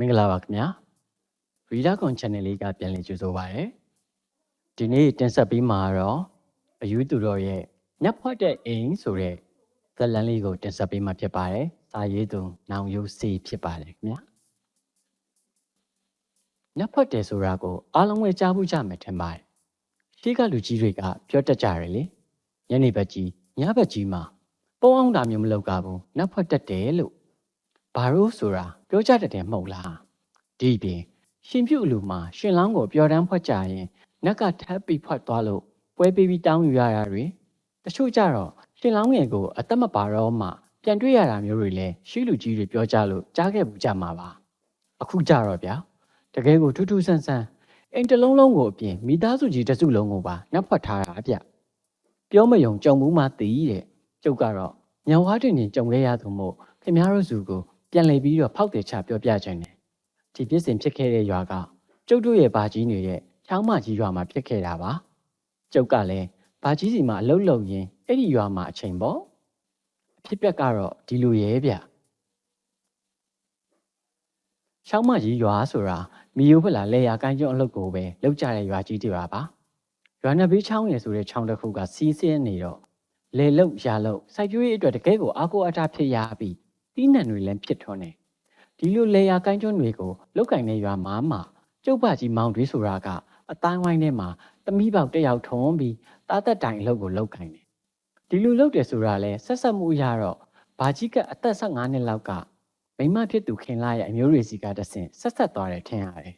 မင်္ဂလာပါခင်ဗျာ Reader Con Channel လေးကပြန်လည်ကြိုဆိုပါရစေဒီနေ့တင်ဆက်ပေးမှာတော့အယူသူတော်ရဲ့ညက်ဖွက်တဲ့အိမ်ဆိုတဲ့ဇာတ်လမ်းလေးကိုတင်ဆက်ပေးမှာဖြစ်ပါတယ်စာရေးသူနောင်ယိုးစီဖြစ်ပါတယ်ခင်ဗျာညက်ဖွက်တယ်ဆိုတာကိုအားလုံးပဲကြားဖို့ကြမယ်ထင်ပါတယ်ရှေးကလူကြီးတွေကပြောတတ်ကြတယ်လေညနေဘက်ကြီးညဘက်ကြီးမှာပုံအောင်တာမျိုးမလုပ်ကြဘူးညက်ဖွက်တတ်တယ်လို့ ဘာလို့ဆိုတာပြောကြတတ်တယ်မဟုတ်လားဒီပြင်ရှင်ပြုတ်လူမှာရှင်လောင်းကိုပျော်တမ်းဖွက်ကြရင်နက်ကထပ်ပြီးဖွက်သွားလို့ပွဲပေးပြီးတောင်းယူရတာတွေတချို့ကြတော့ရှင်လောင်းငယ်ကိုအသက်မပါတော့မှပြန်တွေ့ရတာမျိုးတွေလည်းရှိလူကြီးတွေပြောကြလို့ကြားခဲ့ဘူးကြမှာပါအခုကြတော့ဗျာတကယ်ကိုထူးထူးဆန်းဆန်းအိမ်တစ်လုံးလုံးကိုအပြင်မိသားစုကြီးတစ်စုလုံးကိုပါနှက်ဖွက်ထားတာဗျပြောမယုံကြုံမှုမှတည်တဲ့ကျုပ်ကတော့ညံဝါတင်တင်ကြုံခဲ့ရသူမို့ခင်ဗျားတို့စုကို ပြန်လည်ပြီးတော့ဖောက်တယ်ချပြောပြခြင်းတယ်ဒီပြစ်စင်ဖြစ်ခဲ့တဲ့ရွာကကျုပ်တို့ရဲ့ဘာကြီးတွေရဲ့ချောင်းမကြီးရွာမှာဖြစ်ခဲ့တာပါကျုပ်ကလည်းဘာကြီးစီမှာအလုပ်လုပ်ရင်းအဲ့ဒီရွာမှာအချိန်ပေါ့အဖြစ်ပြက်ကတော့ဒီလိုရဲဗျချောင်းမကြီးရွာဆိုတာမီယိုဖလာလေယာကိုင်းကျွန်းအလုပ်ကိုပဲလောက်ကြတဲ့ရွာကြီးတွေပါပါရွာနှစ်ဘေးချောင်းရယ်ဆိုတဲ့ချောင်းတစ်ခုကစီးဆင်းနေတော့လေလုတ်ရာလုတ်စိုက်ပျိုးရေးအတွက်တကယ်ကိုအားကိုးအားထားဖြစ်ရပြီး တီးနှံတွေလည်းဖြစ်ထွန်းနေဒီလိုလေယာကိုင်းကျွန်းတွေကိုလောက်ကင်တဲ့ရွာမှာမှကျုပ်ပကြီးမောင်တွေဆိုတာကအတိုင်းဝိုင်းထဲမှာသမီးပေါက်တစ်ယောက်ထုံးပြီးတားသက်တိုင်အလုပ်ကိုလောက်ကင်တယ်ဒီလိုလုပ်တယ်ဆိုတာလဲဆက်ဆက်မှုရတော့ဘာကြီးကအသက်15နှစ်လောက်ကမိမဖြစ်သူခင်လာရဲ့အမျိုးတွေစီကတဆင့်ဆက်ဆက်သွားတယ်ထင်ရတယ်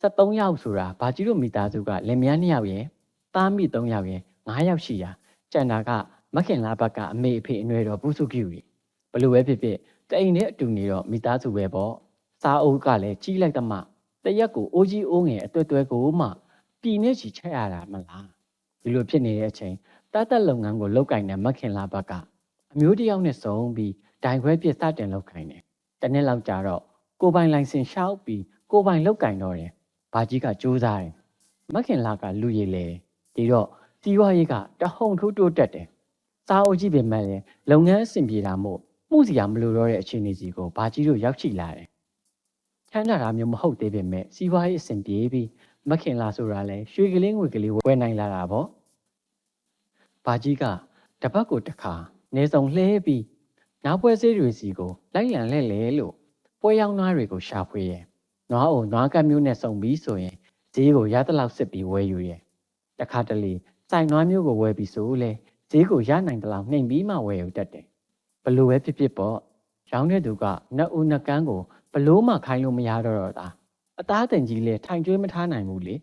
73ယောက်ဆိုတာဘာကြီးတို့မိသားစုကလင်မယား2ယောက်ရယ်သားမိ3ယောက်ရယ်9ယောက်ရှိရာကျန်တာက မခင်လာဘက်ကအမေအဖေအနွယ်တော်ပုစုကျူတွေဘလို့ပဲဖြစ်ဖြစ်တအိမ်နဲ့အတူနေတော့မိသားစုပဲပေါ့စားအုပ်ကလည်းကြီးလိုက်သမှတရက်ကိုအိုးကြီးအိုးငယ်အတွေ့အတွေ့ကိုမှပြည်နေချီချက်ရတာမလားဒီလိုဖြစ်နေတဲ့အချိန်တားတက်လုပ်ငန်းကိုလောက်ကင်တဲ့မခင်လာဘက်ကအမျိုးတယောက်နဲ့စုံပြီးဒိုင်ခွဲပြစ်စတင်လောက်ကင်တယ်တနေ့လောက်ကြာတော့ကိုပိုင်လိုင်စင်ရှောက်ပြီးကိုပိုင်လောက်ကင်တော့တယ်ဘာကြီးကစူးစားတယ်မခင်လာကလူရည်လေဒီတော့စီးပွားရေးကတဟုန်ထိုးတိုးတက်တယ် စားအုပ်ကြီးပင်မဲ့လည်းလုပ်ငန်းအဆင်ပြေတာမို့မှုစီရမလိုတော့တဲ့အခြေအနေစီကိုဘာကြီးတို့ရောက်ရှိလာတယ်။ချမ်းသာတာမျိုးမဟုတ်သေးပေမဲ့စီးပွားရေးအဆင်ပြေပြီးမခင်လာဆိုတာလဲရွှေကလေးငွေကလေးဝယ်နိုင်လာတာပေါ့။ဘာကြီးကတပတ်ကိုတစ်ခါနေဆောင်လှဲပြီးနောက်ပွဲဆေးတွေစီကိုလိုက်လံလဲလဲလို့ပွဲရောက်သားတွေကိုရှာဖွေရဲ့။နွားအောင်နွားကပ်မျိုးနဲ့စုံပြီးဆိုရင်ဈေးကိုရသလောက်စစ်ပြီးဝယ်ယူရဲ့။တခါတလေစိုင်နွားမျိုးကိုဝယ်ပြီးဆိုလဲ ဈေးကိုရနိုင်တဲ့လောက်နှိမ်ပြီးမှဝယ်ယူတတ်တယ်ဘလို့ပဲဖြစ်ဖြစ်ပေါ့ရောင်းတဲ့သူကနှစ်ဦးနှစ်ကန်းကိုဘလို့မှခိုင်းလို့မရတော့တော့တာအသားတင်ကြီးလဲထိုင်ကျွေးမထားနိုင်ဘူးလေ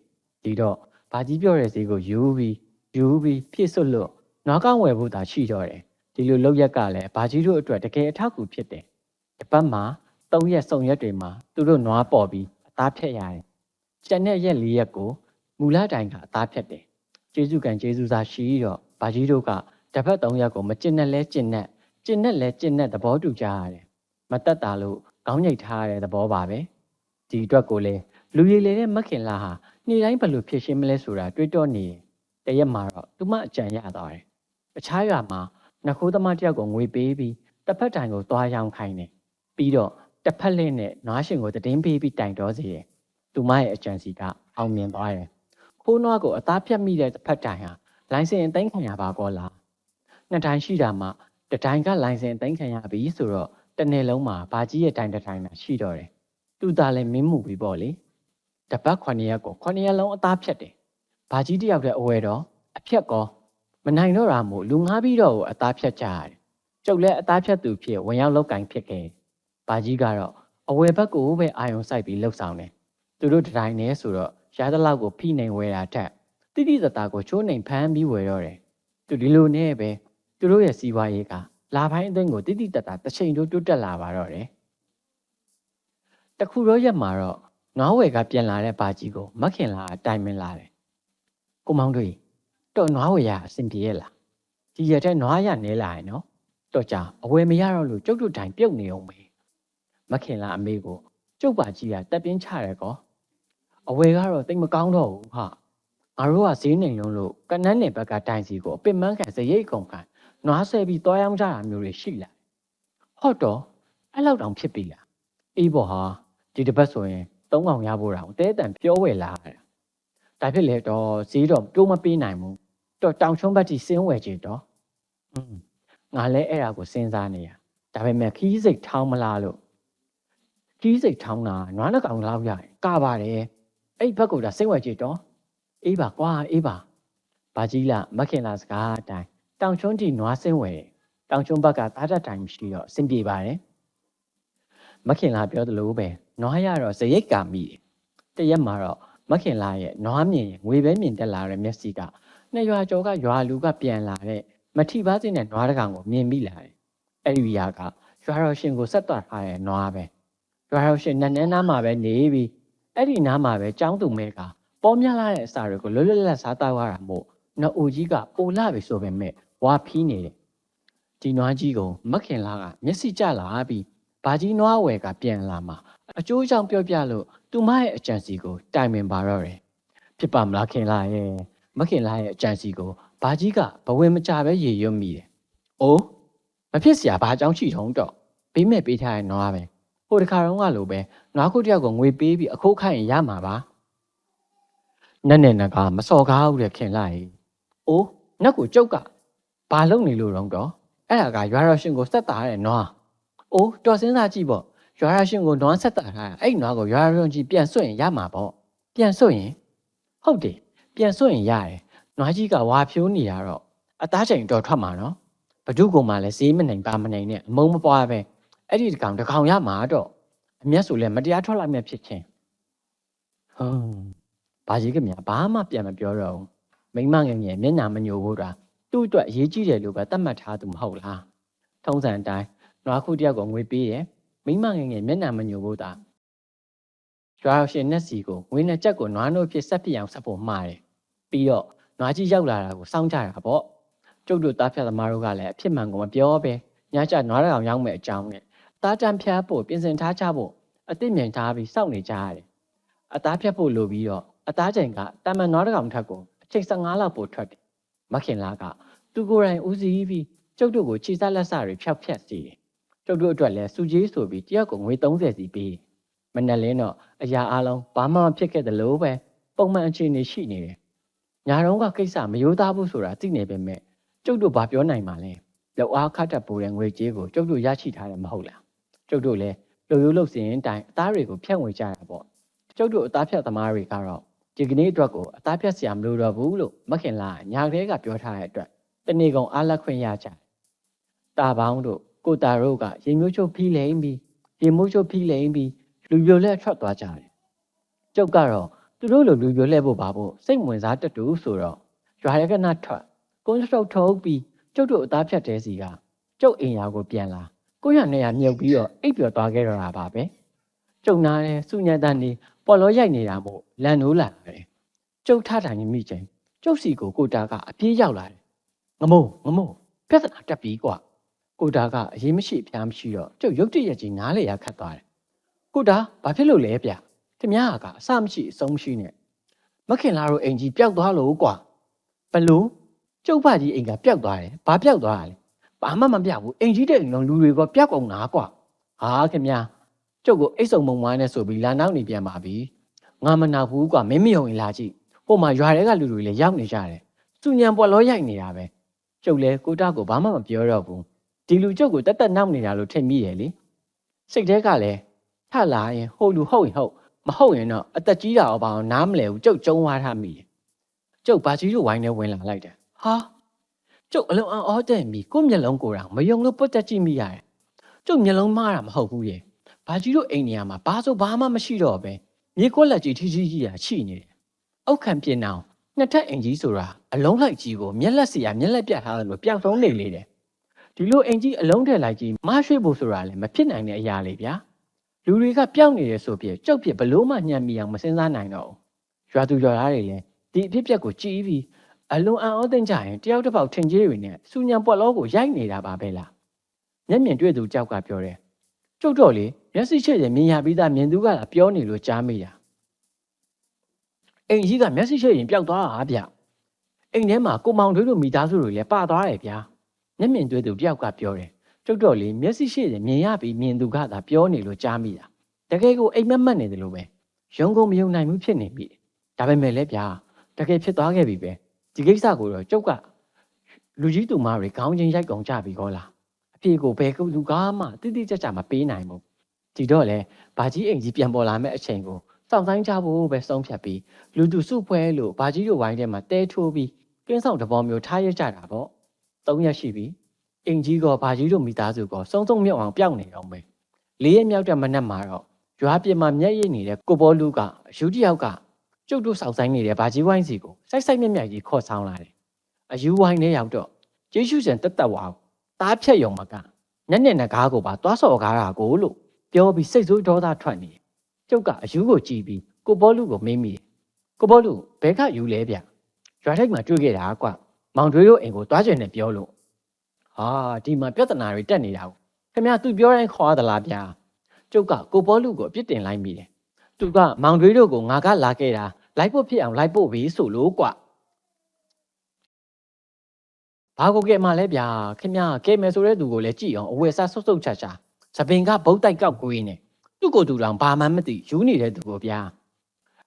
ဒီတော့ဘာကြီးပြောတဲ့ဈေးကိုယူပြီးယူပြီးပြည့်စွတ်လို့နွားကောင်းဝယ်ဖို့သာရှိတော့တယ်ဒီလိုလောက်ရက်ကလည်းဘာကြီးတို့အတွက်တကယ်အထောက်အကူဖြစ်တယ်တပတ်မှာ၃ရက်စုံရက်တွေမှာသူတို့နွားပေါ်ပြီးအသားဖြတ်ရတယ်ကျန်တဲ့ရက်၄ရက်ကိုမူလတိုင်ကအသားဖြတ်တယ် ကျေးဇူးကံကျေးဇူးစားရှိတော့ဘာကြီးတို့ကတပတ်၃ရက်ကိုမကျင်နဲ့လဲကျင်နဲ့ကျင်နဲ့လဲကျင်နဲ့သဘောတူကြရတယ်မတက်တာလို့ကောင်းညိတ်ထားရတဲ့သဘောပါပဲဒီအတွက်ကိုလေလူရည်လေတဲ့မခင်လာဟာနေ့တိုင်းဘယ်လိုဖြစ်ရှင်းမလဲဆိုတာတွေးတောနေတရက်မှာတော့သူမအကြံရသွားတယ်တခြားရွာမှာနှခိုးသမားတယောက်ကိုငွေပေးပြီးတစ်ဖက်တိုင်ကိုသွားရောင်းခိုင်းတယ်ပြီးတော့တစ်ဖက်လက်နဲ့နွားရှင်ကိုတည်င်းပေးပြီးတိုင်တော်စေတယ်သူမရဲ့အကြံစီကအောင်မြင်သွားတယ် ခိုးနွားကိုအသားဖြတ်မိတဲ့တစ်ဖက်တိုင်ဟာလိုင်စင်အသိမ်းခံရပါကောလားနှစ်တိုင်းရှိတာမှတတိုင်းကလိုင်စင်အသိမ်းခံရပြီဆိုတော့တနေ့လုံးမှာဘာကြီးရဲ့တိုင်းတစ်တိုင်းသာရှိတော့တယ်သူသားလည်းမင်းမှုပြီပေါ့လေတပတ်9ရက်ကို9ရက်လုံးအသားဖြတ်တယ်ဘာကြီးတယောက်တည်းအဝဲတော့အဖြတ်ကောမနိုင်တော့တာမို့လူငားပြီးတော့အသားဖြတ်ကြရတယ်ကျုပ်လည်းအသားဖြတ်သူဖြစ်ဝင်ရောက်လောက်ကင်ဖြစ်ခဲ့ဘာကြီးကတော့အဝယ်ဘက်ကိုပဲအာယုံစိုက်ပြီးလှုပ်ဆောင်တယ်သူတို့တတိုင်းနဲ့ဆိုတော့ ရှားသလောက်ကိုဖိနေဝဲတာထက်တိတိတသားကိုချိုးနှိမ်ဖမ်းပြီးဝယ်တော့တယ်သူဒီလိုနဲ့ပဲသူတို့ရဲ့စီးပွားရေးကလာပိုင်းအသိန်းကိုတိတိတသားတစ်ချိန်တိုးတိုးတက်လာပါတော့တယ်တခုတော့ရက်မှာတော့နွားဝယ်ကပြန်လာတဲ့ဘာကြီးကိုမခင်လာတိုင်မင်လာတယ်ကိုမောင်တို့တော့နွားဝယ်ရအဆင်ပြေရဲ့လားဒီရက်တဲ့နွားရနေလာရင်နော်တော့ကြာအဝယ်မရတော့လို့ကျုပ်တို့တိုင်ပြုတ်နေအောင်ပဲမခင်လာအမေကိုကျုပ်ပါကြီးကတက်ပြင်းချတယ်ကော အဝယ်ကတော့တိတ်မကောင်းတော့ဘူးဟာငါတို့ကဈေးနေလုံးလို့ကနန်းနယ်ဘက်ကတိုင်စီကိုအပင်မန်းခံစရိတ်ကုန်ခံနွားဆဲပြီးတွားရောင်းကြတာမျိုးတွေရှိလာဟုတ်တော့အဲ့လောက်တောင်ဖြစ်ပြီလားအေးပေါ့ဟာဒီတစ်ပတ်ဆိုရင်သုံးကောင်ရဖို့တောင်တဲတန်ပြောဝယ်လာရတာဒါဖြစ်လေတော့ဈေးတော့တိုးမပေးနိုင်ဘူးတော့တောင်ချုံးဘက်ကြီးစင်းဝယ်ကြည့်တော့อืมငါလည်းအဲ့ဒါကိုစဉ်းစားနေရဒါပေမဲ့ခီးစိတ်ထောင်းမလားလို့ခီးစိတ်ထောင်းတာနွားလက်ကောင်လောက်ရရင်ကပါတယ် အဲ့ဘက်ကဒါစင်းဝယ်ကြည့်တော့အေးပါကွာအေးပါဘာကြီးလားမခင်လားစကားအတိုင်းတောင်ချုံးတီနွားစင်းဝယ်တောင်ချုံးဘက်ကသားတတ်တိုင်းရှိတော့စင်ပြေပါတယ်မခင်လာပြောသလိုပဲနွားရတော့ဇရိတ်ကာမိတယ်တရက်မှာတော့မခင်လာရဲ့နွားမြင်ငွေပဲမြင်တက်လာတဲ့မျက်စိကနှစ်ရွာကျော်ကရွာလူကပြန်လာတဲ့မထီပါးစင်းတဲ့နွားတကောင်ကိုမြင်မိလာတယ်အဲ့ဒီရွာကရွာတော်ရှင်ကိုဆက်သွားထားတဲ့နွားပဲရွာတော်ရှင်နန်းနန်းနားမှာပဲနေပြီး အဲ့ဒီနားမှာပဲចောင်းသူမဲကပေါ်မြလာတဲ့အစာတွေကိုလွတ်လွတ်လပ်စားတောက်ရတာမို့နှအိုကြီးကပိုလာပြီဆိုပေမဲ့ဝါဖီးနေတယ်ဒီနွားကြီးကိုမခင်လာကမျက်စိကျလာပြီးဘာကြီးနွားဝယ်ကပြန်လာမှာအကျိုးကြောင့်ပြောပြလို့သူမရဲ့အကြံစီကိုတိုင်ပင်ပါတော့တယ်ဖြစ်ပါမလားခင်လာရဲ့မခင်လာရဲ့အကြံစီကိုဘာကြီးကဘဝင်မကြပဲရေရွတ်မိတယ်အိုးမဖြစ်စရာဘာကြောင့်ရှိထုံးတော့ပေးမဲ့ပေးထားရဲ့နွားပဲ ဟိုတခါတော့ကလိုပဲနွားခုတယောက်ကိုငွေပေးပြီးအခိုးခိုင်းရင်ရမှာပါ။နက်နဲ့နကမစော်ကားဘူးတဲ့ခင်လာရဲ့။အိုးနက်ကိုကြုတ်ကဘာလုပ်နေလို့တော့တော့အဲ့ဒါကရွာတော်ရှင်ကိုစက်တာတဲ့နွား။အိုးတော်စင်းစားကြည့်ပေါ့။ရွာရရှင်ကိုနွားဆက်တာထားအဲ့နွားကိုရွာရရှင်ကြီးပြန်ဆွတ်ရင်ရမှာပေါ့။ပြန်ဆွတ်ရင်ဟုတ်တယ်။ပြန်ဆွတ်ရင်ရတယ်။နွားကြီးကဝါဖြိုးနေရတော့အသားချိန်တော့ထွက်မှာနော်။ဘဒုကုံမှလည်းဈေးမနိုင်ပါမနိုင်နဲ့အမုံမပွားပဲ။ အဲ့ဒီတကောင်တကောင်ရမှာတော့အမျက်ဆိုလဲမတရားထွက်လိုက်မဲ့ဖြစ်ချင်း။ဟွန်းဘာကြီးကမြဘာမှပြန်မပြောတော့ဘူး။မိမငယ်ငယ်မျက်နှာမညိုဘူးတာသူ့အတွက်အရေးကြီးတယ်လို့ပဲသတ်မှတ်ထားသူမဟုတ်လား။ထုံးစံအတိုင်းနွားခုတယောက်ကိုငွေပေးတယ်မိမငယ်ငယ်မျက်နှာမညိုဖို့တာရွာရှင်နဲ့စီကိုငွေနဲ့ကြက်ကိုနွားနို့ဖြစ်ဆက်ပြအောင်ဆက်ဖို့မှားတယ်ပြီးတော့နွားကြီးရောက်လာတာကိုစောင့်ကြတာပေါ့ကျုပ်တို့တားဖြတ်သမားတို့ကလည်းအဖြစ်မှန်ကိုမပြောပဲညကျနွားတကောင်ရောက်မဲ့အကြောင်းနဲ့ တားတန်ဖျားဖို့ပြင်ဆင်ထားကြဖို့အစ်စ်မြန်ထားပြီးစောင့်နေကြရတယ်အသားဖြတ်ဖို့လိုပြီးတော့အသားချိန်ကတာမန်နွားတကောင်ထက်ကိုအချိန်15လောက်ပိုထွက်တယ်မခင်လာကသူကိုယ်တိုင်ဦးစီးပြီးကျုပ်တို့ကိုခြေစားလက်စတွေဖျောက်ဖျက်စီတယ်ကျုပ်တို့အတွက်လည်းစုကြီးဆိုပြီးတယောက်ကိုငွေ30စီပေးတယ်မနဲ့လင်းတော့အရာအလုံးဘာမှမဖြစ်ခဲ့တယ်လို့ပဲပုံမှန်အခြေအနေရှိနေတယ်ညာတော့ကကိစ္စမယိုးသားဘူးဆိုတာသိနေပေမဲ့ကျုပ်တို့ဘာပြောနိုင်မှာလဲလောက်အားခတ်တက်ပိုးတဲ့ငွေကြေးကိုကျုပ်တို့ရရှိထားတယ်မဟုတ်လား ကျုပ်တို့လည်းလူရိုးလို့စရင်တိုင်အသားတွေကိုဖြတ်ငွေကြရပေါ့ကျုပ်တို့အသားဖြတ်သမားတွေကတော့ဒီကနေ့အတွက်ကိုအသားဖြတ်စရာမလိုတော့ဘူးလို့မခင်လာညာကလေးကပြောထားတဲ့အတွက်တနေ့ကုန်အားလက်ခွင့်ရကြတယ်တာပေါင်းတို့ကိုတာတို့ကရေမျိုးချုပ်ဖီးလိမ့်ပြီးရေမိုးချုပ်ဖီးလိမ့်ပြီးလူပြိုလက်ထွက်သွားကြတယ်ကျုပ်ကတော့သူတို့လိုလူပြိုလက်ဖို့ပါဖို့စိတ်ဝင်စားတတူဆိုတော့ရွာရကနာထွက်ကုန်းထုတ်ထုတ်ပြီးကျုပ်တို့အသားဖြတ်တဲ့စီကကျုပ်အိမ်ယာကိုပြန်လာ ကိုရနေရမြုပ်ပြီးတော့အိပ်ပျော်သွားခဲ့တော့တာပါပဲကျုံနာတဲ့စုညံတန်နေပေါ်လောရိုက်နေတာမို့လန်နိုးလာတယ်ကျုပ်ထထိုင်နေမိချင်းကျုပ်စီကိုကိုတာကအပြေးရောက်လာတယ်ငမို့ငမို့ပြဿနာတက်ပြီးကွာကိုတာကအရေးမရှိအပြားမရှိတော့ကျုပ်ရုတ်တရက်ကြီးနားလေရခတ်သွားတယ်ကိုတာဘာဖြစ်လို့လဲဗျတမယားကအစမရှိအဆုံးမရှိနဲ့မခင်လာတို့အိမ်ကြီးပျောက်သွားလို့ကွာဘလို့ကျုပ်ဖကြီးအိမ်ကပျောက်သွားတယ်ဘာပျောက်သွားတာလဲ ဘာမှမပြောက်ဘူးအိမ်ကြီးတဲ့အိမ်လုံးလူတွေကပျောက်ကုန်တာကွာဟာခင်ဗျာကျုပ်ကိုအိတ်ဆုံမုံဝိုင်းနဲ့ဆိုပြီးလာနောက်နေပြန်ပါပြီငါမနာဘူးကွာမင်းမယုံရင်လာကြည့်ဟိုမှာရွာတွေကလူတွေလည်းရောက်နေကြတယ်သူညံပွက်လောရိုက်နေတာပဲကျုပ်လဲကိုတာကိုဘာမှမပြောတော့ဘူးဒီလူကျုပ်ကိုတက်တက်နောက်နေတာလို့ထင်မိတယ်လေစိတ်ထဲကလည်းထလာရင်ဟိုလူဟုတ်ရင်ဟုတ်မဟုတ်ရင်တော့အသက်ကြီးတာတော့ဘာအောင်နားမလဲဘူးကျုပ်ကျုံသွားထားမိတယ်ကျုပ်ဘာကြီးတို့ဝိုင်းနေဝင်လာလိုက်တယ်ဟာ ကျုပ်အလုံးအော်တဲ့မိကိုမျက်လုံးကိုယ်တော်မယုံလို့ပုတ်တက်ကြည့်မိရတယ်ကျုပ်မျက်လုံးမှားတာမဟုတ်ဘူးရေဘာကြီးတို့အိမ်နေရာမှာဘာဆိုဘာမှမရှိတော့ပဲမြေခွက်လက်ကြီးထီးထီးကြီးတာရှိနေတယ်အောက်ခံပြင်းအောင်နှစ်ထပ်အိမ်ကြီးဆိုတာအလုံးလိုက်ကြီးကိုမျက်လက်စီရမျက်လက်ပြတ်ထားတယ်လို့ပျောက်ဆုံးနေလေတယ်ဒီလိုအိမ်ကြီးအလုံးထက်လိုက်ကြီးမရွှေ့ဖို့ဆိုတာလည်းမဖြစ်နိုင်တဲ့အရာလေဗျာလူတွေကပျောက်နေတယ်ဆိုပြကြောက်ပြဘလို့မှညံ့မိအောင်မစင်စားနိုင်တော့ဘူးရွာသူရွာသားတွေလည်းဒီအဖြစ်ပြက်ကိုကြည်ပြီး အလွန်အံ့ဩသင့်ကြရင်တယောက်တစ်ပေါက်ထင်ကြီးတွေနဲ့စူညံပွက်လောကိုရိုက်နေတာပါပဲလားမျက်မြင်တွေ့သူကြောက်ကပြောတယ်ကျုပ်တော့လေမျက်စိချစ်ရင်မြင်ရပြီးသားမြင်သူကလာပြောနေလို့ကြားမိတာအိမ်ကြီးကမျက်စိချစ်ရင်ပျောက်သွားတာဗျအိမ်ထဲမှာကိုမောင်တွေးတို့မိသားစုတွေလည်းပါသွားတယ်ဗျာမျက်မြင်တွေ့သူတယောက်ကပြောတယ်ကျုပ်တော့လေမျက်စိရှိတယ်မြင်ရပြီးမြင်သူကသာပြောနေလို့ကြားမိတာတကယ်ကိုအိမ်မက်မက်နေတယ်လို့ပဲရုံကုန်မယုံနိုင်ဘူးဖြစ်နေပြီဒါပေမဲ့လည်းဗျာတကယ်ဖြစ်သွားခဲ့ပြီပဲ ဒီကိစ္စကိုတော့ကျုပ်ကလူကြီးသူမတွေခေါင်းချင်းရိုက်ကုန်ကြပြီကောလားအပြေကိုဘယ်ကူကမှတိတိကျကျမပေးနိုင်ဘူးဒီတော့လေဘာကြီးအိမ်ကြီးပြန်ပေါ်လာမဲ့အချိန်ကိုစောင့်ဆိုင်ကြဖို့ပဲဆုံးဖြတ်ပြီးလူသူစုဖွဲလို့ဘာကြီးတို့ဝိုင်းထဲမှာတဲထိုးပြီးကင်းဆောင်တဘောမျိုးထားရကြတာပေါ့၃ရက်ရှိပြီအိမ်ကြီးကဘာကြီးတို့မိသားစုကစုံစုံမြုပ်အောင်ပျောက်နေတော့မယ်လေးရက်မြောက်တဲ့မနက်မှာတော့ရွာပြင်မှာမျက်ရည်နေတဲ့ကိုဘောလူကအယူတယောက်က ကျုပ်တို့စောင့်ဆိုင်နေတဲ့ဘာကြီးဝိုင်းစီကိုစိုက်စိုက်မြက်မြက်ကြီးခေါ်ဆောင်လာတယ်အယူဝိုင်းထဲရောက်တော့ကျေးဇူးရှင်တက်တက်ဝါတားဖြတ်ယုံမကညက်ညက်နဂါးကိုပါသွားစော်ကားတာကိုလို့ပြောပြီးစိတ်ဆိုးဒေါသထွက်နေတယ်ကျုပ်ကအယူကိုကြည်ပြီးကိုဘောလူကိုမေးမိတယ်ကိုဘောလူဘဲကယူလဲဗျရွာထိပ်မှာတွေ့ခဲ့တာကွမောင်တွေးတို့အိမ်ကိုတွားကျင်နေပြောလို့ဟာဒီမှာပြဿနာတွေတက်နေတာကိုခင်ဗျာသူပြောတိုင်းခေါ်ရသလားဗျာကျုပ်ကကိုဘောလူကိုအပြစ်တင်လိုက်မိတယ် သူကမောင်တွေးတို့ကိုငါကလာခဲ့တာလိုက်ဖို့ဖြစ်အောင်လိုက်ဖို့ပဲဆိုလို့ကွဘာကိုကဲမှလဲဗျာခင်ဗျာကဲမယ်ဆိုတဲ့သူကိုလည်းကြည့်အောင်အဝယ်စားဆုတ်ဆုတ်ချာချာသပင်ကဘုတ်တိုက်ကောက်ကွေးနေသူ့ကိုယ်သူတောင်ဘာမှမသိယူနေတဲ့သူကိုဗျာ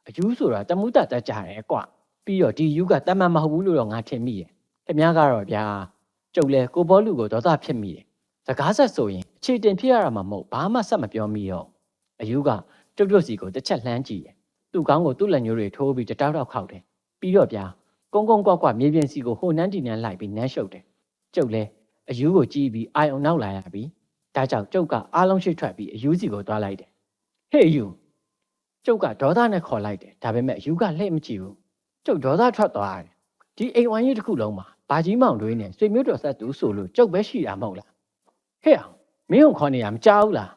အယူဆိုတာတမှုတတ်တတ်ကြတယ်ကွပြီးတော့ဒီယူကတတ်မှတ်မဟုတ်ဘူးလို့တော့ငါထင်မိတယ်ခင်ဗျားကတော့ဗျာကျုပ်လဲကိုဘောလူကိုဒေါသဖြစ်မိတယ်စကားဆက်ဆိုရင်အခြေတင်ဖြစ်ရတာမှမဟုတ်ဘာမှဆက်မပြောမိတော့အယူက ကျုပ်တို့စီကိုတစ်ချက်လှမ်းကြည့်တယ်သူ့ကောင်းကိုသူ့လက်ညှိုးတွေထိုးပြီးတတောက်တောက်ခောက်တယ်ပြီးတော့ဗျာကုန်းကုန်းကွက်ကွက်မြေပြင်စီကိုဟိုနှန်းတီနှန်းလိုက်ပြီးနမ်းရှုပ်တယ်ကျုပ်လဲအယူကိုကြည့်ပြီးအိုင်အောင်နောက်လာရပြီဒါကြောင့်ကျုပ်ကအားလုံးရှိထွက်ပြီးအယူစီကိုသွားလိုက်တယ်ဟေ့အယူကျုပ်ကဒေါသနဲ့ခေါ်လိုက်တယ်ဒါပေမဲ့အယူကလှည့်မကြည့်ဘူးကျုပ်ဒေါသထွက်သွားတယ်ဒီအိမ်ဝိုင်းကြီးတစ်ခုလုံးမှာဘာကြီးမောင်တွေးနဲ့ဆွေမျိုးတော်ဆက်သူဆိုလို့ကျုပ်ပဲရှိတာမဟုတ်လားဟဲ့အောင်မင်းုံခေါ်နေရမကြောက်လား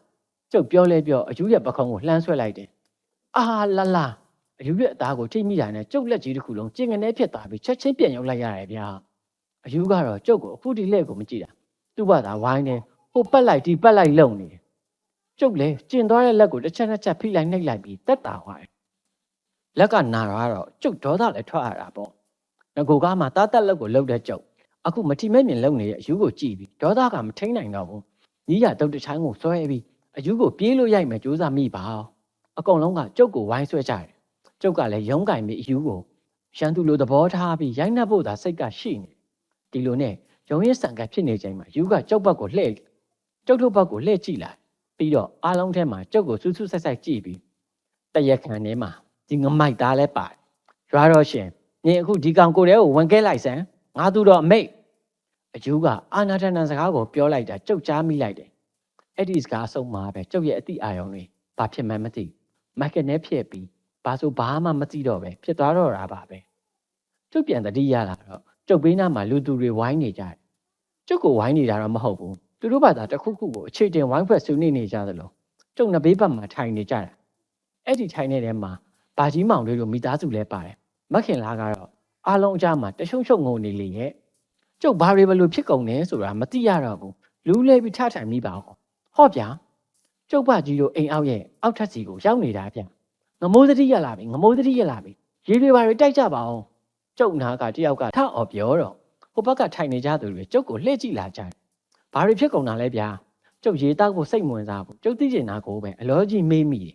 ကျုပ်ပြောလဲပြောအယူရဲ့ပခုံးကိုလှမ်းဆွဲလိုက်တယ်အာလာလာအယူရဲ့အသားကိုထိမိတာနဲ့ကျုပ်လက်ကြီးတစ်ခုလုံးကျင်ငနေဖြစ်သွားပြီးချက်ချင်းပြန်ရောက်လိုက်ရတယ်ဗျာအယူကတော့ကျုပ်ကိုအခုဒီလက်ကိုမကြည့်တာသူ့ဘာသာဝိုင်းနေဟိုပတ်လိုက်ဒီပတ်လိုက်လုံနေတယ်ကျုပ်လဲကျင်သွားတဲ့လက်ကိုတစ်ချက်တစ်ချက်ဖိလိုက်နှိပ်လိုက်ပြီးတက်တာသွားတယ်လက်ကနာတော့ကျုပ်ဒေါသလည်းထွက်ရတာပေါ့ငကိုကားမှာတားတက်လက်ကိုလှုပ်တဲ့ကျုပ်အခုမထီမဲ့မြင်လုံနေတဲ့အယူကိုကြည့်ပြီးဒေါသကမထိန်နိုင်တော့ဘူးညီးရတုတ်တချိုင်းကိုဆွဲပြီး အယူကိုပြေးလို့ရိုက်မယ်ကြိုးစားမိပါအကုန်လုံးကကျုပ်ကိုဝိုင်းဆွဲကြတယ်ကျုပ်ကလည်းရုံးကင်ပြီးအယူကိုရန်သူလိုသဘောထားပြီးရိုက်နှက်ဖို့သာစိတ်ကရှိနေဒီလိုနဲ့ရုံးရဆန်ကဖြစ်နေချိန်မှာယူကကျုပ်ဘက်ကိုလှည့်ကျုပ်တို့ဘက်ကိုလှည့်ကြည့်လာပြီးတော့အားလုံးထဲမှာကျုပ်ကိုစူးစူးဆက်ဆက်ကြည့်ပြီးတရက်ခံထဲမှာဒီငမိုက်သားလဲပါတယ်ရွာတော့ရှင်နင်အခုဒီကောင်ကိုတဲကိုဝင်ခဲလိုက်စမ်းငါသူတော့အမိတ်အယူကအာနာထဏစကားကိုပြောလိုက်တာကြုတ်ကြားမိလိုက်တယ် အဲ့ဒီစကားအဆုံးမှာပဲကျုပ်ရဲ့အတိအာရုံတွေဘာဖြစ်မှန်းမသိမိုက်ကနဲ့ဖြစ်ပြီးဘာဆိုဘာမှမသိတော့ပဲဖြစ်သွားတော့တာပါပဲကျုပ်ပြန်တတိရလာတော့ကျုပ်ဘေးနားမှာလူသူတွေဝိုင်းနေကြတယ်ကျုပ်ကိုဝိုင်းနေတာတော့မဟုတ်ဘူးသူတို့ဘာသာတစ်ခုခုကိုအခြေတင်ဝိုင်းဖွဲ့ဆွေးနွေးနေကြသလိုကျုပ်နှစ်ဘေးဘက်မှာထိုင်နေကြတာအဲ့ဒီထိုင်နေတဲ့မှာဘာကြီးမောင်တွေတို့မိသားစုလဲပါတယ်မခင်လာကတော့အားလုံးအကြမှာတရှုံရှုံငုံနေလေရဲ့ကျုပ်ဘာတွေဘလို့ဖြစ်ကုန်နေဆိုတာမသိရတော့ဘူးလူးလဲပြီးထထိုင်မိပါအောင် ဟော့ဗျာကျုပ်ဘကြီးတို့အိမ်အောက်ရဲ့အောက်ထပ်စီကိုရောက်နေတာဗျငမိုးသတိရလာပြီငမိုးသတိရလာပြီရေတွေဘာတွေတိုက်ကြပါအောင်ကျုပ်နာကတယောက်ကထအော်ပြောတော့ဟိုဘက်ကထိုင်နေကြသူတွေကျုပ်ကိုလှည့်ကြည့်လာကြတယ်ဘာတွေဖြစ်ကုန်တာလဲဗျာကျုပ်ရေတောက်ကိုစိတ်ဝင်စားဘူးကျုပ်သိကျင်တာကိုပဲအလောကြီးမေးမိတယ်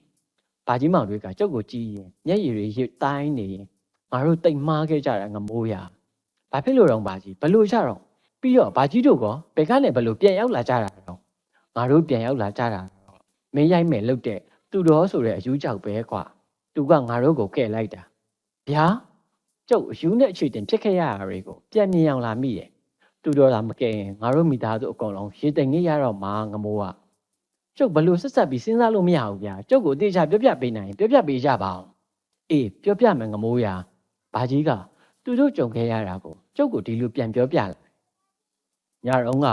ဘာကြီးမောင်တွေကကျုပ်ကိုကြည့်ရင်မျက်ရည်တွေရတိုင်းနေရင်ငါတို့တိတ်မှားခဲ့ကြတာငမိုးရဘာဖြစ်လို့တော့ဘာကြီးဘလို့ကြတော့ပြီးတော့ဘာကြီးတို့ကဘယ်ကနေဘလို့ပြန်ရောက်လာကြတာတော့ ငါတို့ပြန်ရောက်လာကြတာတော့မင်းရိုက်မယ်လုတ်တဲ့သူတော်ဆိုတဲ့အယူကြောက်ပဲကွာသူကငါတို့ကိုကဲ့လိုက်တာဗျာကျုပ်အယူနဲ့အခြေတင်ဖြစ်ခဲ့ရတာတွေကိုပြန်မြင်အောင်လာမိတယ်သူတော်လာမကဲရင်ငါတို့မိသားစုအကုန်လုံးရေတိမ်နေရတော့မှာငမိုးကကျုပ်ဘလို့ဆက်ဆက်ပြီးစဉ်းစားလို့မရဘူးဗျာကျုပ်ကိုအသေးချာပြောပြပေးနိုင်ရင်ပြောပြပေးကြပါအောင်အေးပြောပြမယ်ငမိုးရာဘာကြီးကသူတို့ကြုံခဲ့ရတာကိုကျုပ်ကိုဒီလိုပြန်ပြောပြလာညတော့က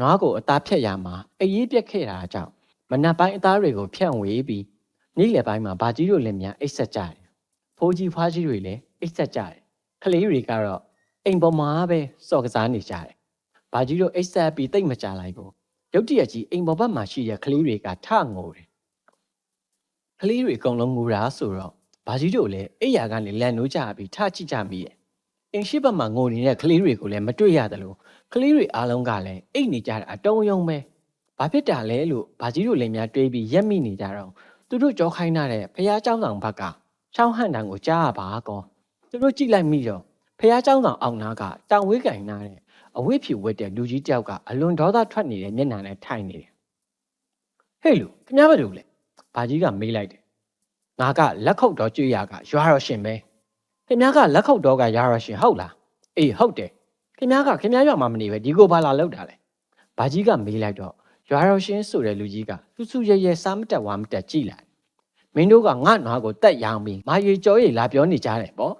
ငါးကိုအသားဖြတ်ရမှာအေးရေးပြက်ခဲ့တာကြောင့်မနက်ပိုင်းအသားတွေကိုဖြန့်ဝေးပြီးနေ့လယ်ပိုင်းမှာဘာကြီးတို့လည်းများအိတ်ဆက်ကြတယ်ဖိုးကြီးဖွားကြီးတွေလည်းအိတ်ဆက်ကြတယ်ကလေးတွေကတော့အိမ်ပေါ်မှာပဲစော်ကစားနေကြတယ်ဘာကြီးတို့အိတ်ဆက်ပြီးတိတ်မကြလိုက်ဘူးရုတ်တရက်ကြီးအိမ်ပေါ်ဘက်မှာရှိတဲ့ကလေးတွေကထငိုတယ်ကလေးတွေအကုန်လုံးငိုတာဆိုတော့ဘာကြီးတို့လည်းအိယာကနေလန်နိုးကြပြီးထချိကြမိတယ်အင်းရှိဘက်မှာငိုနေတဲ့ကလေးတွေကိုလည်းမတွေ့ရတယ်လို့ ကလေးတွေအားလုံးကလည်းအိတ်နေကြတာအတုံးယုံပဲဘာဖြစ်တာလဲလို့ဘာကြီးတို့လည်းများတွေးပြီးရက်မိနေကြတော့သူတို့ကြောခိုင်းထားတဲ့ဖះเจ้าဆောင်ဘက်ကချောင်းဟန်တန်ကိုကြားရပါကောသူတို့ကြည့်လိုက်မိတော့ဖះเจ้าဆောင်အောင်နာကတောင်ဝေးကင်နာတဲ့အဝိဖြူဝတ်တဲ့လူကြီးတယောက်ကအလွန်ဒေါသထွက်နေတဲ့မျက်နှာနဲ့ထိုင်နေတယ်ဟေးလူခင်ဗျားဘာလုပ်လဲဘာကြီးကမေးလိုက်တယ်ငါကလက်ခုပ်တော်ကြွရကရွာတော့ရှင်ပဲ ခင်ဗျားကလက်ခုပ်တော့ကရရရှင်ဟုတ်လားအေးဟုတ်တယ် ခင်ဗျားကခင်ဗျားရွာမှာမနေပဲဒီကိုဘာလာလောက်တာလဲဘာကြီးကမေးလိုက်တော့ရွာရရှင်ဆိုတဲ့လူကြီးကစူးစူးရဲရဲစားမတက်ဝါမတက်ကြည့်လိုက်မင်းတို့ကငါ့နွားကိုတက်ရောင်းပြီးမာရွေကြောရီလာပြောနေကြတယ်ပေါ့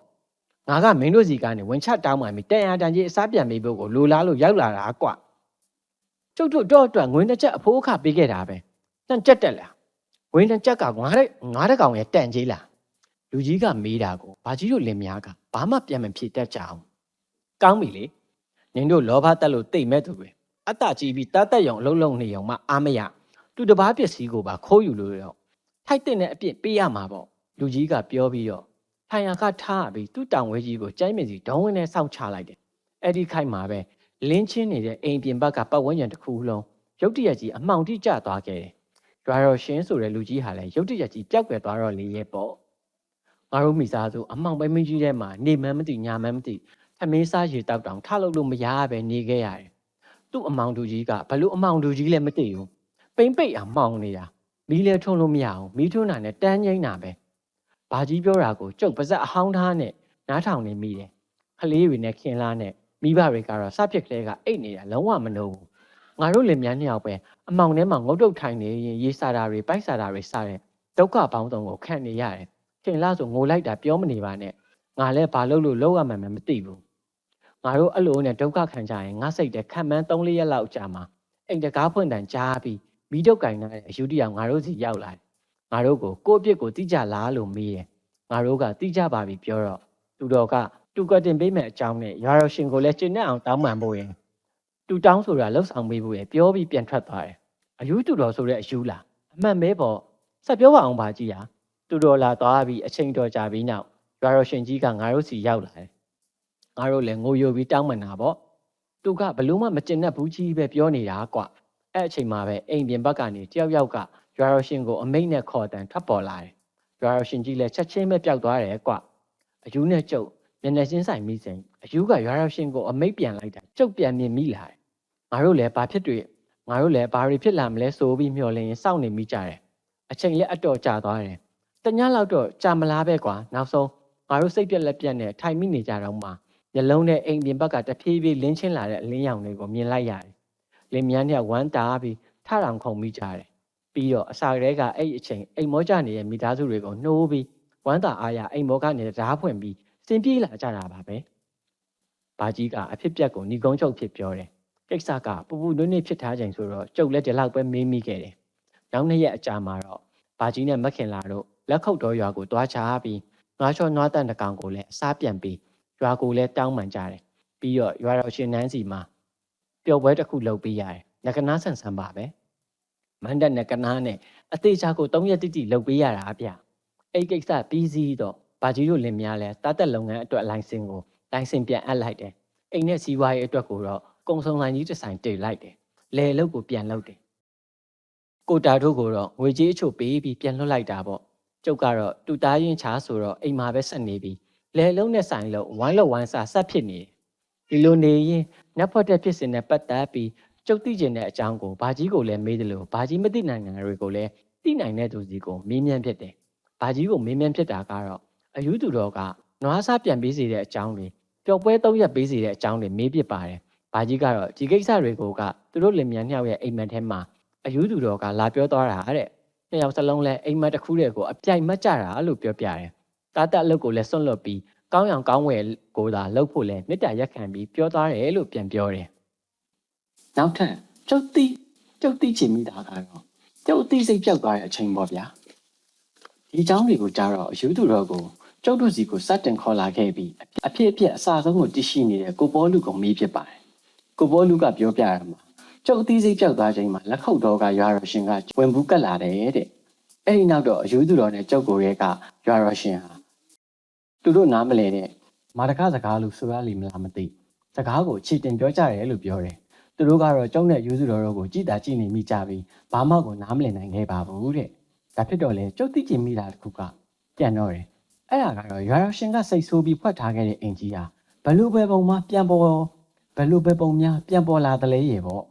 ငါကမင်းတို့စီကနေဝင်ချတောင်းမှပြီးတန်ရတန်ကြီးအစားပြန်ပေးဖို့ကိုလိုလားလို့ရောက်လာတာကွကျုပ်တို့တော့အတွက်ငွေတစ်ချက်အဖိုးအခပေးခဲ့တာပဲတန်ကြက်တက်လားငွေတစ်ချက်ကငါတဲ့ငါတဲ့ကောင်ရဲ့တန်ကြီးလားလူကြီးကမေးတာကိုဘာကြီးတို့လင်မယားကဘာမှပြန်မဖြေတတ်ကြအောင်ကောင်းပြီလေ နင်တို့လောဘတက်လို့တိတ်မဲ့သူတွေအတ္တကြီးပြီးတတ်တက်ရောင်အလုံးလုံးနေရောင်မှအားမရသူတပားပစ္စည်းကိုပါခိုးယူလို့တော့ထိုက်တဲ့အပြစ်ပေးရမှာပေါ့လူကြီးကပြောပြီးတော့ထိုင်ရကထားပြီးသူ့တောင်ဝဲကြီးကိုကျိုင်းမြစီဒုံးဝင်နဲ့စောင့်ချလိုက်တယ်အဲ့ဒီခိုက်မှာပဲလင်းချင်းနေတဲ့အိမ်ပြင်ဘက်ကပတ်ဝန်းကျင်တစ်ခုလုံးရုတ်တရက်ကြီးအမှောင်တိကျသွားခဲ့တယ်ရွာတော်ရှင်းဆိုတဲ့လူကြီးဟာလည်းရုတ်တရက်ကြီးပျောက်ကွယ်သွားတော့လေရဲ့ပေါ့ငါတို့မိသားစုအမောင်ပဲမင်းကြီးထဲမှာနေမှန်းမသိညာမှန်းမသိထ မင်းစားရေတောက်တောင်ထလုပ်လို့မရပဲနေခဲ့ရတယ်။သူ့အမောင်တူကြီးကဘလို့အမောင်တူကြီးလည်းမသိဘူး။ပိမ့်ပိတ်အောင်မှောင်နေတာမီးလည်းထုံလို့မရအောင်မီးထွန်းတာနဲ့တန်းငိမ့်တာပဲ။ဘာကြီးပြောတာကိုကျုပ်ပါဇက်အဟောင်းသားနဲ့နားထောင်နေမိတယ်။ကလေးတွေနဲ့ခင်လားနဲ့မိဘတွေကတော့စပြက်ကလေးကအိတ်နေတာလုံးဝမနှုံဘူး။ငါတို့လင်မြန်းနှစ်ယောက်ပဲအမောင်ထဲမှာငုတ်တုတ်ထိုင်နေရင်ရေးစားတာတွေပိုက်စားတာတွေစတဲ့ဒုက္ခပေါင်းစုံကိုခံနေရတယ်။ခင်လားဆိုငိုလိုက်တာပြောမနေပါနဲ့ငါလည်းဘာလုပ်လို့လောက်ရမှန်းမသိဘူး ငါတို့အဲ့လိုနဲ့ဒုက္ခခံကြရင်ငါစိတ်တဲ့ခံမှန်း3-4ရက်လောက်ကြာမှာအိမ်တကားဖွင့်တန်ကြားပြီးမိတော့ကင်လာတဲ့အယူတရားငါတို့စီရောက်လာတယ်ငါတို့ကိုကိုယ့်အပြစ်ကိုတိကြလားလို့မေးတယ်ငါတို့ကတိကြပါပြီပြောတော့သူတော်ကတူကတင်ပေးမဲ့အကြောင်းနဲ့ရွာတော်ရှင်ကိုလည်းကျင့်တဲ့အောင်တောင်းပန်ဖို့ရင်တူတောင်းဆိုတာလှုပ်ဆောင်ပေးဖို့ရပြောပြီးပြန်ထွက်သွားတယ်အယူတူတော်ဆိုတဲ့အယူလားအမှန်ပဲပေါ့ဆက်ပြောပါအောင်ပါကြီးဟာသူတော်လာသွားပြီးအချိန်တော်ကြာပြီးနောက်ရွာတော်ရှင်ကြီးကငါတို့စီရောက်လာတယ်။ ငါတို့လည်းငိုယိုပြီးတောင်းပန်တာပေါ့။သူကဘလို့မှမကျင်တတ်ဘူးကြီးပဲပြောနေတာကွာ။အဲ့အချိန်မှာပဲအိမ်ပြင်ဘက်ကနေတယောက်ယောက်ကရွာတော်ရှင်ကိုအမိတ်နဲ့ခေါ်တန်ထွက်ပေါ်လာတယ်။ရွာတော်ရှင်ကြီးလည်းချက်ချင်းပဲပျောက်သွားတယ်ကွာ။အယူနဲ့ကျုပ်မျက်နှာချင်းဆိုင်မိစဉ်အယူကရွာတော်ရှင်ကိုအမိတ်ပြန်လိုက်တာကျုပ်ပြန်မြင်မိလာတယ်။ငါတို့လည်းဘာဖြစ်တွေ့ငါတို့လည်းဘာတွေဖြစ်လာမလဲဆိုပြီးမျှော်လင့်ရင်စောင့်နေမိကြတယ်။အချိန်လည်းအတော်ကြာသွားတယ်။တညလောက်တော့ကြာမလားပဲကွာနောက်ဆုံးငါတို့စိတ်ပြက်လက်ပြက်နဲ့ထိုင်မိနေကြတော့မှ မျက်လုံးနဲ့အိမ်ပြင်ဘက်ကတဖြည်းဖြည်းလင်းချင်းလာတဲ့အလင်းရောင်တွေကိုမြင်လိုက်ရတယ်။လင်းမြန်းနဲ့ဝမ်းတာပြီးထထောင်ခုန်မိကြတယ်။ပြီးတော့အစာကလေးကအဲ့အချိန်အိမ်မောကြနေတဲ့မိသားစုတွေကိုနှိုးပြီးဝမ်းတာအားရအိမ်မောကနေဓားဖွင့်ပြီးစင်ပြေးလာကြတာပါပဲ။ဘာကြီးကအဖြစ်ပြက်ကိုညီကုန်းချုပ်ဖြစ်ပြောတယ်။ကိစ္စကပူပူနွေ့နွေ့ဖြစ်ထားချိန်ဆိုတော့ကျုပ်လည်းဒီလောက်ပဲမေးမိခဲ့တယ်။နောက်နှစ်ရက်အကြာမှာတော့ဘာကြီးနဲ့မခင်လာတို့လက်ခုပ်တော်ရွာကိုတွားချပြီးငွားချောနွားတန်တကောင်ကိုလည်းအစားပြန်ပြီး ရွာကိုလည်းတောင်းပန်ကြတယ်ပြီးတော့ရွာတော်ရှင်နန်းစီမှာပျော်ပွဲတစ်ခုလုပ်ပေးရတယ်ငကနာဆန်ဆန်ပါပဲမန္တနကနာနဲ့အသေးချာကို၃ရက်တိတိလုပ်ပေးရတာဗျအဲ့ကိစ္စပြီးစီးတော့ဘာကြီးတို့လင်များလဲတားတက်လုပ်ငန်းအတွက်လိုင်စင်ကိုလိုင်စင်ပြန်အပ်လိုက်တယ်အိမ်နဲ့စီးပွားရေးအတွက်ကိုတော့ကုံစုံဆိုင်ကြီးတစ်ဆိုင်တည်လိုက်တယ်လေလုတ်ကိုပြန်လုပ်တယ်ကိုတာတို့ကိုတော့ငွေကြေးအချို့ပေးပြီးပြန်လွှတ်လိုက်တာပေါ့ကျုပ်ကတော့တူသားရင်ချားဆိုတော့အိမ်မှာပဲဆက်နေပြီး လဲလုံးနဲ့ဆိုင်လို့ဝိုင်းလို့ဝိုင်းစားဆက်ဖြစ်နေတယ်ဒီလိုနေရင်နက်ဖွက်တဲ့ဖြစ်စဉ်နဲ့ပတ်သက်ပြီးကျုပ်သိကျင်တဲ့အကြောင်းကိုဘာကြီးကိုလည်းမေးတယ်လို့ဘာကြီးမသိနိုင်ငံတွေကိုလည်းသိနိုင်တဲ့သူစီကိုမေးမြန်းဖြစ်တယ်ဘာကြီးကိုမေးမြန်းဖြစ်တာကတော့အယူသူတော်ကနွားစားပြန်ပေးစီတဲ့အကြောင်းတွေပျော်ပွဲသုံးရက်ပေးစီတဲ့အကြောင်းတွေမေးပြပါတယ်ဘာကြီးကတော့ဒီကိစ္စတွေကိုကသူတို့လင်မြန်းနှစ်ယောက်ရဲ့အိမ်မက်ထဲမှာအယူသူတော်ကလာပြောသွားတာတဲ့နှစ်ယောက်စလုံးလဲအိမ်မက်တစ်ခုတည်းကိုအပြိုင်မတ်ကြတာလို့ပြောပြတယ်။ တာတက်အလုပ်ကိုလည်းစွန့်လွတ်ပြီးကောင်းရောင်ကောင်းဝယ်ကိုသာလုပ်ဖို့လဲမေတ္တာရက်ခံပြီးပြောသွားတယ်လို့ပြန်ပြောတယ်။နောက်ထပ်ကျုပ်တိကျုပ်တိချင်မိတာကတော့ကျုပ်တိစိတ်ပြောက်သွားတဲ့အချိန်ပေါ့ဗျာ။ဒီအကြောင်းတွေကိုကြားတော့အယူသူတော်ကိုကျုပ်တို့စီကိုစတင်ခေါ်လာခဲ့ပြီးအဖြစ်အပျက်အစာဆုံးကိုတရှိနေတဲ့ကိုပေါ်လူကောင်မေးဖြစ်ပါတယ်။ကိုပေါ်လူကပြောပြရမှာကျုပ်အသေးစိတ်ပြောက်သွားချိန်မှာလက်ခုပ်တော်ကရွာတော်ရှင်ကဝင်ဘူးကတ်လာတယ်တဲ့အဲ့ဒီနောက်တော့အယူသူတော်နဲ့ကျုပ်ကိုရဲကရွာတော်ရှင်ဟာ သူတို့နားမလဲတဲ့မာတကစကားလို့ဆိုရလိမ့်မလားမသိစကားကိုခြေတင်ပြောကြတယ်လို့ပြောတယ်သူတို့ကတော့ကျုံတဲ့ယူစုတော်တို့ကိုကြည်တာကြည်နေမိကြပြီးဘာမှကိုနားမလည်နိုင်ခဲ့ပါဘူးတဲ့ဒါဖြစ်တော့လေကျုပ်သိချင်မိတာတစ်ခုကပြန်တော့တယ်အဲ့ဒါကတော့ရွာတော်ရှင်ကစိတ်ဆိုးပြီးဖွက်ထားခဲ့တဲ့အိမ်ကြီးဟာဘလူပဲပုံမှာပြန်ပေါ်ဘလူပဲပုံများပြန်ပေါ်လာတယ်လေရေပေါ့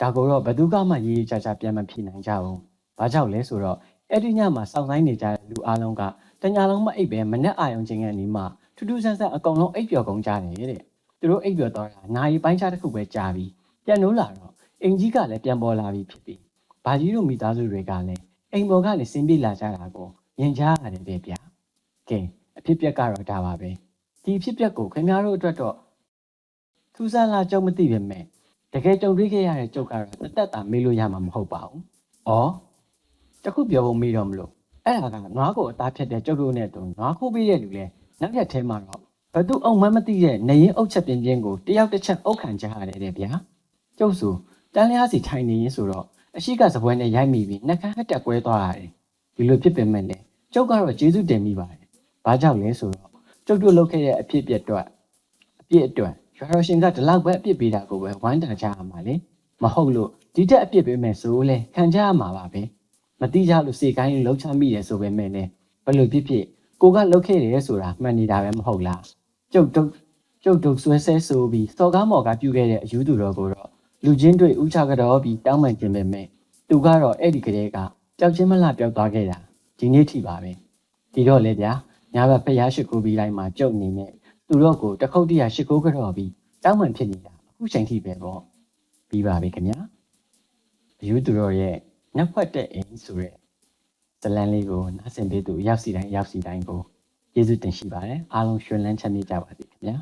ဒါကိုတော့ဘယ်သူကမှရေးရေးချာချာပြန်မဖြေနိုင်ကြဘူးဘာကြောင့်လဲဆိုတော့အဲ့ဒီညမှာစောင့်ဆိုင်နေကြတဲ့လူအလုံးက တညာလုံးမအိပ်ပဲမနဲ့အာယုံချင်းကနေမှထူးထူးဆန်းဆန်းအကုန်လုံးအိပ်ပျော်ကုန်ကြတယ်တဲ့သူတို့အိပ်ပျော်တော့တာနာရီပိုင်းခြားတစ်ခုပဲကြာပြီးပြန်လို့လာတော့အိမ်ကြီးကလည်းပြန်ပေါ်လာပြီးဖြစ်ပြီးဘာကြီးတို့မိသားစုတွေကလည်းအိမ်ပေါ်ကနေဆင်းပြေးလာကြတာကိုမြင်ကြရတယ်တဲ့ဗျာကဲအဖြစ်ပြက်ကတော့ဒါပါပဲဒီအဖြစ်ပြက်ကိုခင်ဗျားတို့အတွက်တော့ထူးဆန်းလာကြုံမသိပါနဲ့တကယ်ကြုံတွေ့ခဲ့ရတဲ့ကြုတ်ကတော့တသက်တာမေးလို့ရမှာမဟုတ်ပါဘူး။ဩတခုပြောဖို့မေးတော့မလို့ အဲ့ဒါကနွားကိုအသားဖြတ်တဲ့ကြုတ်တို့နဲ့တူနွားခိုးပေးတဲ့လူလဲနောက်ရက်ထဲမှာတော့ဘသူအုံမမသိတဲ့နေရင်အုတ်ချက်ပြင်းပြင်းကိုတယောက်တစ်ချက်အုတ်ခံကြရတယ်တဲ့ဗျာ။ကျုပ်ဆိုတန်းလျားစီထိုင်နေရင်ဆိုတော့အရှိကစပွဲနဲ့ရိုက်မိပြီးနှက်ခမ်းဟက်တက်ကွဲသွားရတယ်။ဒီလိုဖြစ်ပေမဲ့လည်းကျုပ်ကတော့ကျေးဇူးတင်မိပါတယ်။ဘာကြောင့်လဲဆိုတော့ကျုပ်တို့လုပ်ခဲ့တဲ့အဖြစ်အပျက်တော့အပြစ်အတွက်ရွာတော်ရှင်ကဒီလောက်ပဲအပြစ်ပေးတာကိုပဲဝမ်းတန်ကြရမှာလေမဟုတ်လို့ဒီတက်အပြစ်ပေးမယ်ဆိုလဲခံကြရမှာပါပဲ မတိကြလို့စေကိုင်းလှုပ်ချမိတယ်ဆိုပေမဲ့လည်းဘယ်လိုဖြစ်ဖြစ်ကိုကလှုပ်ခဲ့တယ်ဆိုတာမှန်နေတာပဲမဟုတ်လားကျုပ်တုတ်ကျုပ်တုတ်ဆွဲဆဲဆိုပြီးစော်ကားမော်ကပြုခဲ့တဲ့အယူသူတော်ကိုတော့လူချင်းတွေဥချကတော့ပြီးတောင်းပန်ခြင်းပဲမဲ့သူကတော့အဲ့ဒီကလေးကကြောက်ချင်းမလှပြောက်သွားခဲ့တာဒီနေ့ထိပါပဲဒီတော့လေဗျာညာဘက်ဖျားရှိခိုးပြီးတိုင်းမှာကျုပ်အနေနဲ့သူတို့ကိုတခုတ်တရရှိခိုးကြော်ပြီးတောင်းပန်ဖြစ်နေတာအခုချိန်ထိပဲပေါ့ပြီးပါပြီခင်ဗျာအယူသူတို့ရဲ့ နှက်ဖက်တဲ့အိမ်ဆိုတဲ့ဇလန်လေးကိုနားဆင်ပေးသူရောက်စီတိုင်းရောက်စီတိုင်းကိုကျေးဇူးတင်ရှိပါတယ်အားလုံးရှင်လန်းချမ်းမြေ့ကြပါစေခင်ဗျာ